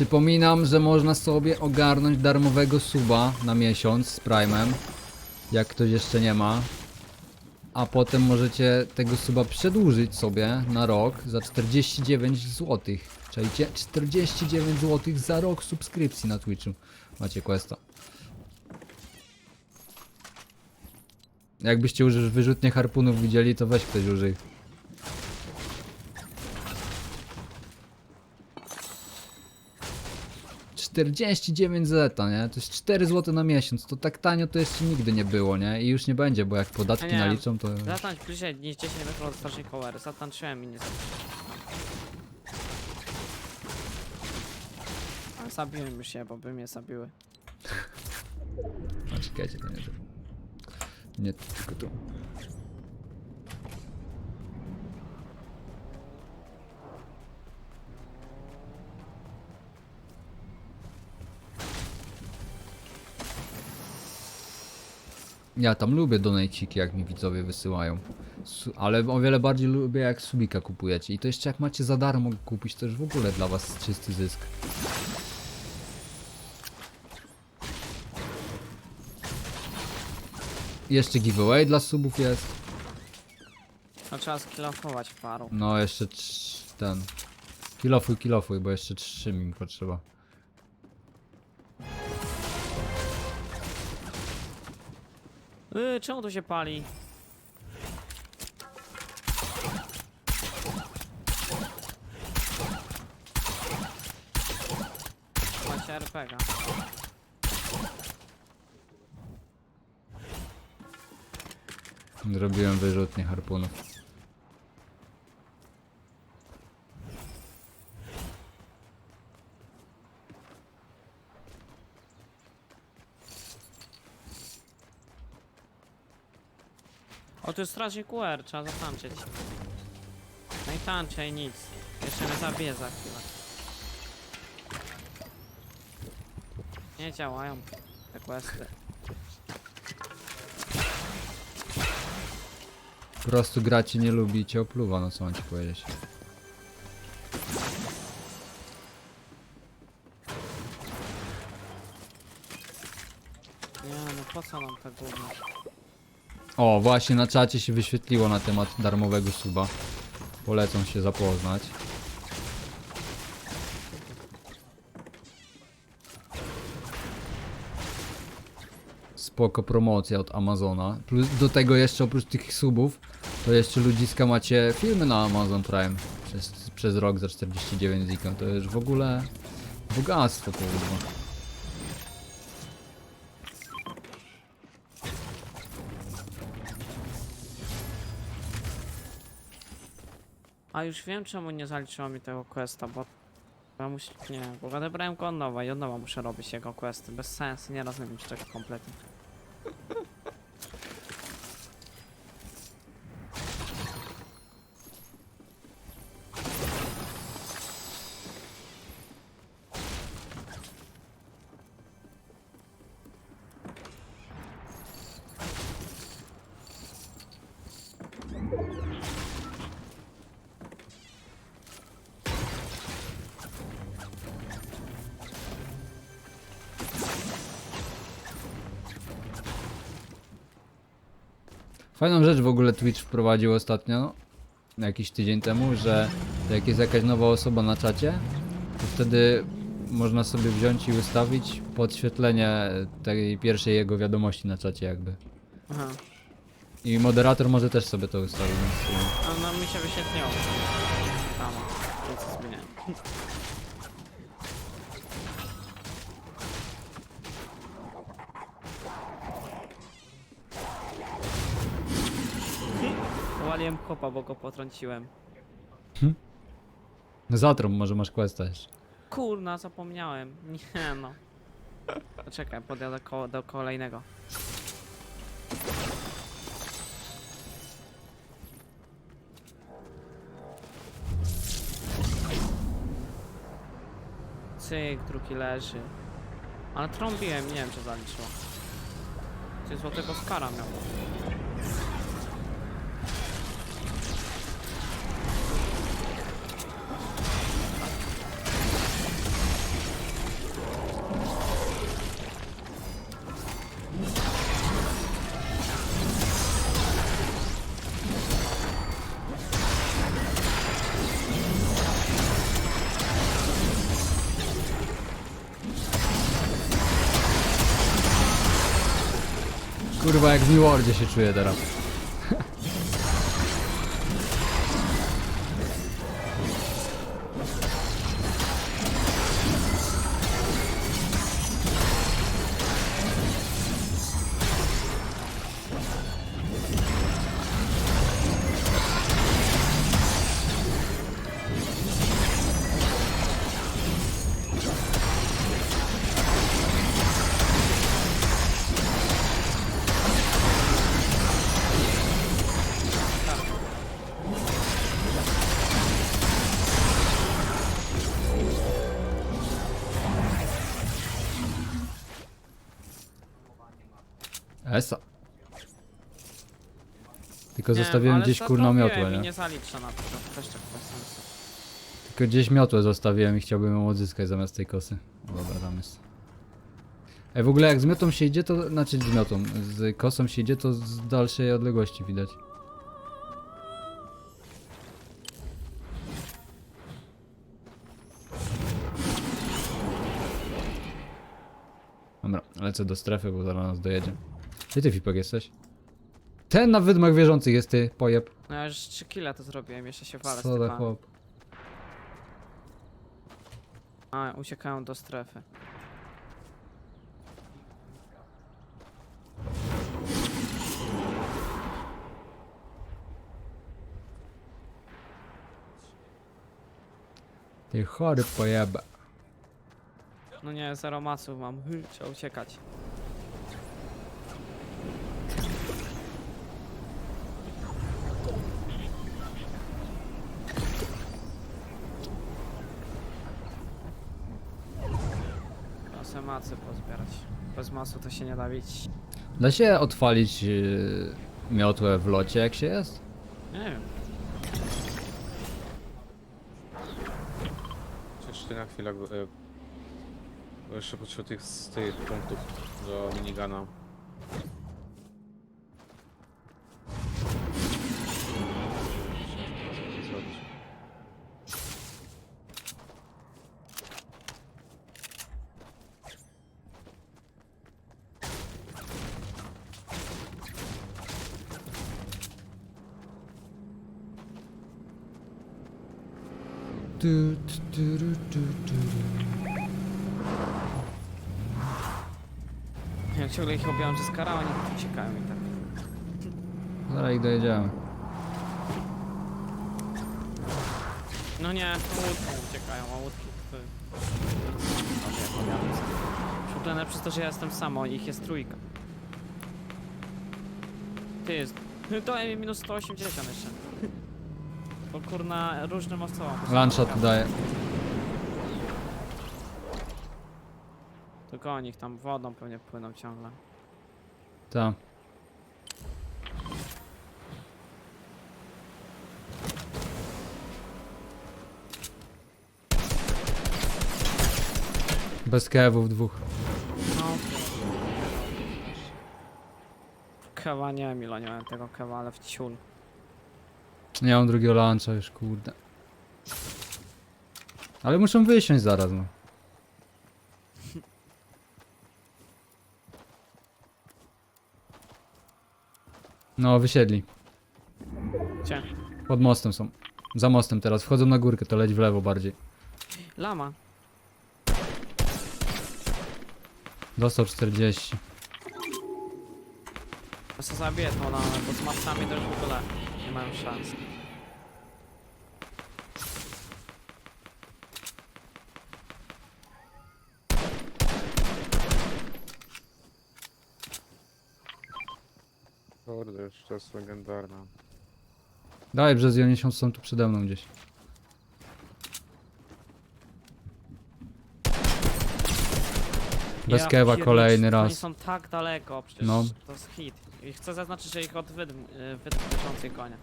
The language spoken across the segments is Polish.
Przypominam, że można sobie ogarnąć darmowego suba na miesiąc z Prime'em, jak ktoś jeszcze nie ma. A potem możecie tego suba przedłużyć sobie na rok za 49 zł. Czajcie? 49 zł za rok subskrypcji na Twitchu. Macie questa. Jakbyście już wyrzutnie harpunów widzieli, to weź ktoś użyj. Czterdzieści dziewięć zeta, nie? To jest 4 zł na miesiąc. To tak tanio to jeszcze nigdy nie było, nie? I już nie będzie, bo jak podatki Nie. naliczą, to. Zatańcz bliżej niż 10 metrów od starszej kołery. Zatańczyłem i nie zabiłem. Już się, bo by mnie zabiły. A czekajcie, to nie to. Nie, tylko tu. Ja tam lubię donajciki, jak mi widzowie wysyłają. Su ale o wiele bardziej lubię, jak subika kupujecie. I to jeszcze jak macie za darmo kupić, to już w ogóle dla was czysty zysk. Jeszcze giveaway dla subów jest. No trzeba skilofować paru. No jeszcze trz- ten. Kilofuj, kilofuj, bo jeszcze trzy mi potrzeba. Yy, czemu to się pali? Macie RPG. Zrobiłem wyrzutnie harpunów. O, tu jest strażnik QR, trzeba zatańczyć. No i tańczę i nic. Jeszcze mnie zabije za chwilę. Nie działają te questy. Po prostu gra cię nie lubi i cię opluwa, no co mam ci powiedzieć. Nie no, po co nam te gówno? O, właśnie na czacie się wyświetliło na temat darmowego suba. Polecam się zapoznać. Spoko promocja od Amazona. Plus do tego jeszcze oprócz tych subów, to jeszcze ludziska macie filmy na Amazon Prime przez, przez rok za 49 zika. To już w ogóle bogactwo kurwa. A już wiem czemu nie zaliczyło mi tego questa, bo... Ja musi... Nie, bo odebrałem go od nowa i od nowa muszę robić jego questy. Bez sensu, nie rozumiem czego kompletnie. Fajną rzecz w ogóle Twitch wprowadził ostatnio, jakiś tydzień temu, że jak jest jakaś nowa osoba na czacie, to wtedy można sobie wziąć i ustawić podświetlenie tej pierwszej jego wiadomości na czacie jakby. Aha. I moderator może też sobie to ustawić, więc... A no mi się wyświetliło. Tam, nic zmieniałem. Powaliłem kopa, bo go potrąciłem. Zatrom może masz questa jeszcze. Kurna, zapomniałem. Nie no. Poczekaj, podjadę ko do kolejnego. Cyk, drugi leży. Ale trąbiłem, nie wiem czy zaliczyło. Ty złotego skara miał. Jak w New się czuję teraz. Esa. Tylko Nie, zostawiłem ale gdzieś kurną miotłę, i nie? nie zalicza na to, to też tak bez sensu. Tylko gdzieś miotłę zostawiłem i chciałbym ją odzyskać zamiast tej kosy. O, Dobra, tam jest. Ej, w ogóle jak z miotą się idzie, to... Znaczy z miotą, z kosą się idzie, to z dalszej odległości widać. Dobra, lecę do strefy, bo zaraz nas dojedzie. Gdzie ty, Fipek, jesteś? Ten na wydmach wierzących jest ty, pojeb. No ja już 3 kile to zrobiłem, jeszcze się walę z Co za typami. chłop. A, uciekają do strefy. Ty chory pojeb. No nie, zero masów mam, Hy, trzeba uciekać. Bez masu to się nie da bić. Da się odwalić yy, miotłę w locie jak się jest? Nie wiem. Przecież ty na chwilę, e, bo jeszcze potrzebuję tych, z tych punktów do minigana. Zrobić. Tu, tu, tu, ru, tu, tu. Ja ciągle ich objąłem ze skara, oni uciekają i tak. Zaraz ich dojedziemy. No nie, łódką uciekają, a łódki to... Powiadam sobie. Szukane przez to, że ja jestem samo, ich jest trójka. Ty jest... To minus 180 jeszcze. Bo kurna, różnym osobom. Landshot daje. Tylko oni ich tam wodą pewnie płyną ciągle. Ta. Bez kewów dwóch. No. Kewa nie ile nie miałem tego kewa, ale w ciul. Nie mam drugiego luncha już, kurde. Ale muszą wysiąść zaraz, no. No, wysiedli. Gdzie? Pod mostem są. Za mostem teraz. Wchodzą na górkę, to leć w lewo bardziej. Lama. Dostał 40. Ja sobie zabiję tą lamę, bo z matcami to już w ogóle nie mają szans. Kurde, to jest legendarna. Dawaj, przez oni są tu przede mną gdzieś. Bez Ja kewa pierniczę, kolejny Oni raz. są tak daleko, przecież No. to jest hit. I chcę zaznaczyć, że ich od wydm, y, wydmuszczącej konia.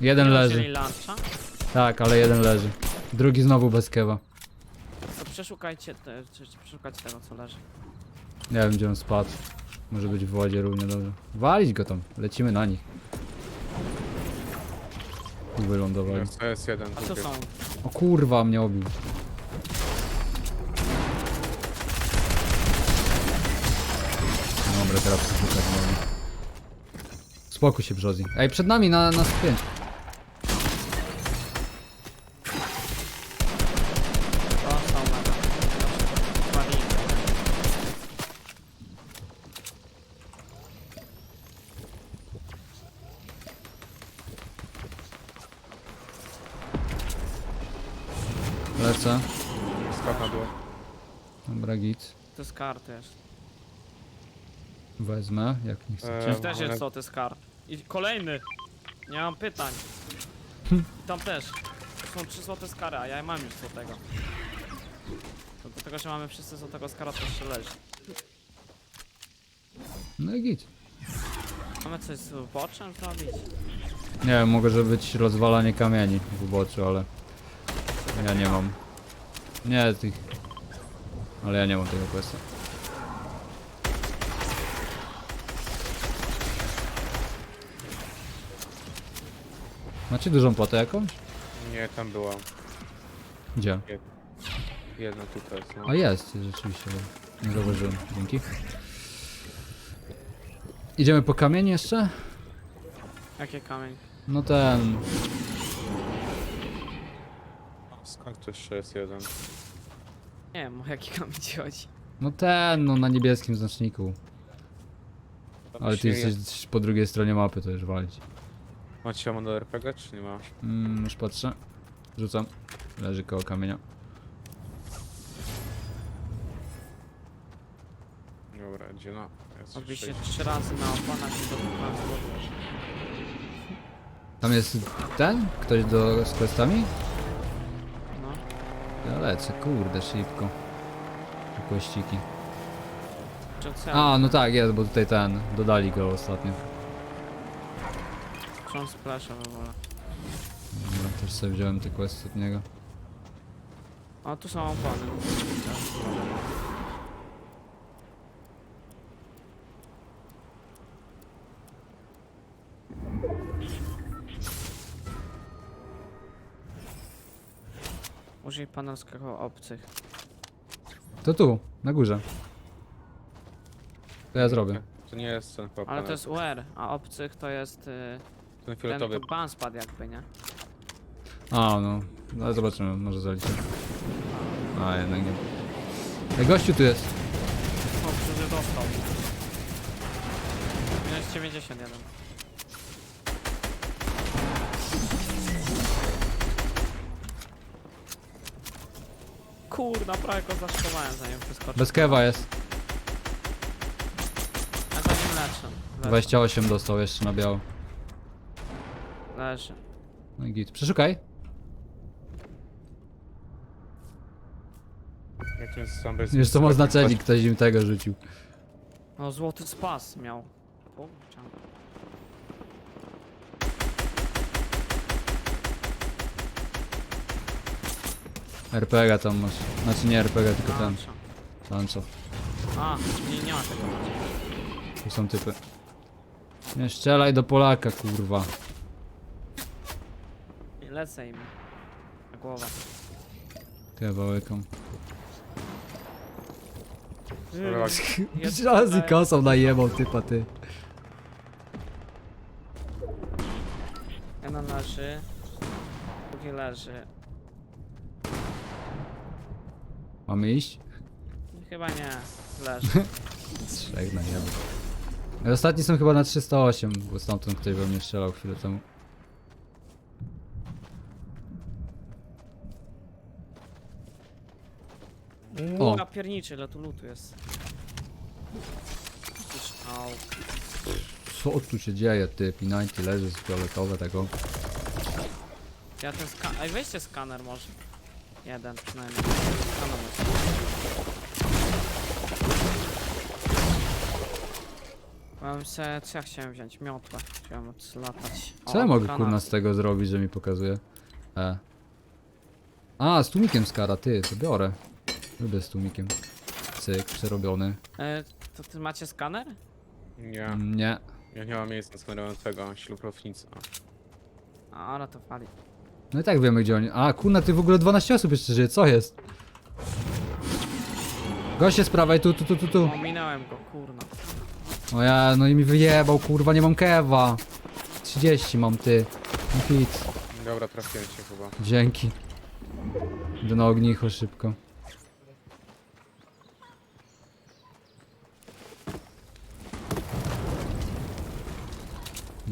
Jeden Nie leży. luncha, Tak, ale jeden leży. Drugi znowu bez kewa. to przeszukajcie, te, czy- czy przeszukajcie tego, co leży. Nie wiem gdzie on spadł. Może być w wodzie równie dobrze. Walić go tam, lecimy na nich. Tu wylądowali. Jest, jest jeden A co drugi. są? O kurwa, mnie obił. Dobra. Teraz przeszukać można. Spokój się, Brzozi. Ej, przed nami na, na spięć. Kart jest. Wezmę, jak nie chcecie. Eee, Też ale- jest jest kart. I kolejny! Nie mam pytań. I tam też. To są trzy złote skary, a ja mam już złotego. To do tego, że mamy wszyscy złotego skara, to jeszcze leży. No i git. Mamy coś z boczem zrobić? Nie wiem, mogę, że być rozwalanie kamieni w uboczu, ale ja nie mam. Nie tych. Ale ja nie mam tego questa. Macie dużą potę jakąś? Nie, tam była. Gdzie? Jedna tutaj jest, no. A jest, rzeczywiście. Nie zauważyłem. Dzięki. Idziemy po kamień jeszcze? Jakie kamień? No ten. Skak to jeszcze jest jeden. Nie wiem, o jaki kamień ci chodzi. No ten, no na niebieskim znaczniku. Ale ty jesteś po drugiej stronie mapy, to już walić. Macie ammo do RPG, czy nie ma? Mm, już patrzę. Rzucam. Leży koło kamienia. Dobra, gdzie no? Jest sześć. trzy razy na oponach i do Tam jest ten? Ktoś do, z questami? No. Ja lecę, kurde, szybko. Te Kościki. Czy? A, no tak, jest, bo tutaj ten. Dodali go ostatnio. Czy on splasha w ogóle? Dobra, też sobie wziąłem te questy od niego. O, tu są opony. Użyj panelskiego obcych. To tu, na górze. To ja zrobię. To nie jest ten chyba Ale to jest UR, a obcych to jest y, Ten ten fioletowy. tu ban spadł jakby, nie? A, no. Ale zobaczymy, może zaliczę. A, jednak nie. Ej, gościu tu jest. O, który dostał. Minus 91. Kurna, prawie go zaszkomałem zanim wyskoczył. Bez kewa jest. Ja za nim leczę. Leży. 28 dostał jeszcze na biało. Leży. No i git. Przeszukaj. Jak to jest sam bez... Wiesz co ma znaczenie, ktoś im tego rzucił. No, złoty spas miał. Kurczę. RPG tam masz. Znaczy nie RPG, tylko ten. Lancia. Sancho. A, nie, nie ma tego. Tu są typy. Nie strzelaj do Polaka, kurwa. Lecę im. Na głowę. Kawałekom. Jest Razy tutaj- kosą najebał typa, ty. Jeden leży. Drugi leży. Mamy iść? Chyba nie. Leży. Trzech na niebo. I Ostatni są chyba na 308, bo stamtąd ktoś we mnie strzelał chwilę temu. O. Ja pierniczy, ile tu lutu jest. Au. Co tu się dzieje, ty? P90 leży z fioletowe tego. Ja ten skaner. Ej, weźcie skaner może. Jeden przynajmniej. Skaner. Mam se, co ja chciałem wziąć? Miotłę. Chciałem odlatać. Co ja mogę kurna z tego zrobić, że mi pokazuje? E. A, z tłumikiem skara, ty, to biorę. Lubię z tłumikiem. Cyk, przerobiony. E, to ty macie skaner? Nie, Mm, Nie. ja nie mam miejsca skanerującego, ślubrownica. A, ale to fali. No i tak wiemy gdzie oni. A, kurna, ty w ogóle 12 osób jeszcze żyje, co jest? Goście z prawej, tu, tu, tu, tu, tu. Ominąłem go, kurna. O ja, no i mi wyjebał, kurwa, nie mam kewa. 30 mam, ty. No Hit. Dobra, trafiłem cię chyba. Dzięki. Idę na ognicho szybko.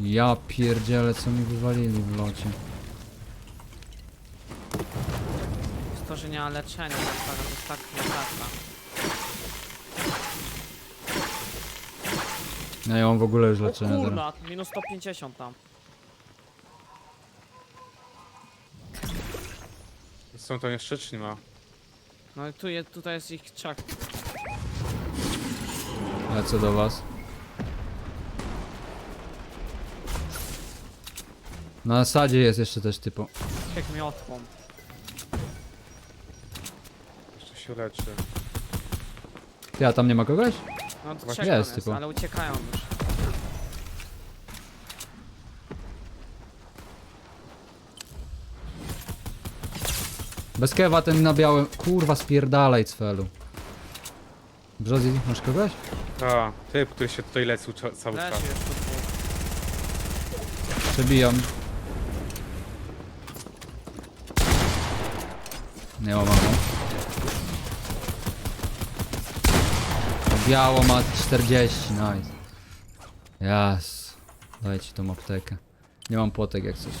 Ja pierdzielę, co mi wywalili w locie. Jest to, że nie ma leczenia, tak, to jest tak naprawdę. Ja nie mam w ogóle już O leczenia teraz. kurna, minus 150 tam. Są to jeszcze czy nie ma? No i tu jest, tutaj jest ich trzech. Lecę do was. Na sadzie jest jeszcze też typo. Jak miotłą. Jeszcze się leczy. Ty, a tam nie ma kogoś? No to Właśnie trzech tam jest, jest, typo. ale uciekają już. Bez kewa ten na białym. Kurwa, spierdalaj cfelu. Brzozi, masz kogoś? A, typ, który się tutaj lecił cza- cały Leży czas. dwóch. Przebijam. Nie ma mamo. Biało ma 40, nice. Jas. Dajcie tą aptekę. Nie mam płotek jak coś.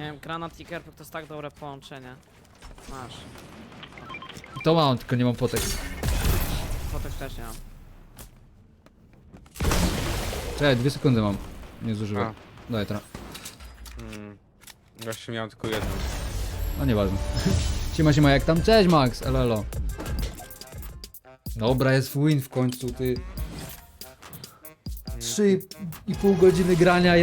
Nie wiem, granat i kerpek to jest tak dobre połączenie. Masz. To mam, tylko nie mam płotek. Potek też nie mam. Czekaj, dwie sekundy mam. Nie zużyłem. A. Daj teraz. Mm. Właśnie miałem tylko jedną. No nieważne. Siema, siema, jak tam? Cześć Max, elelo. Dobra, jest win w końcu, ty. 3,5 godziny grania,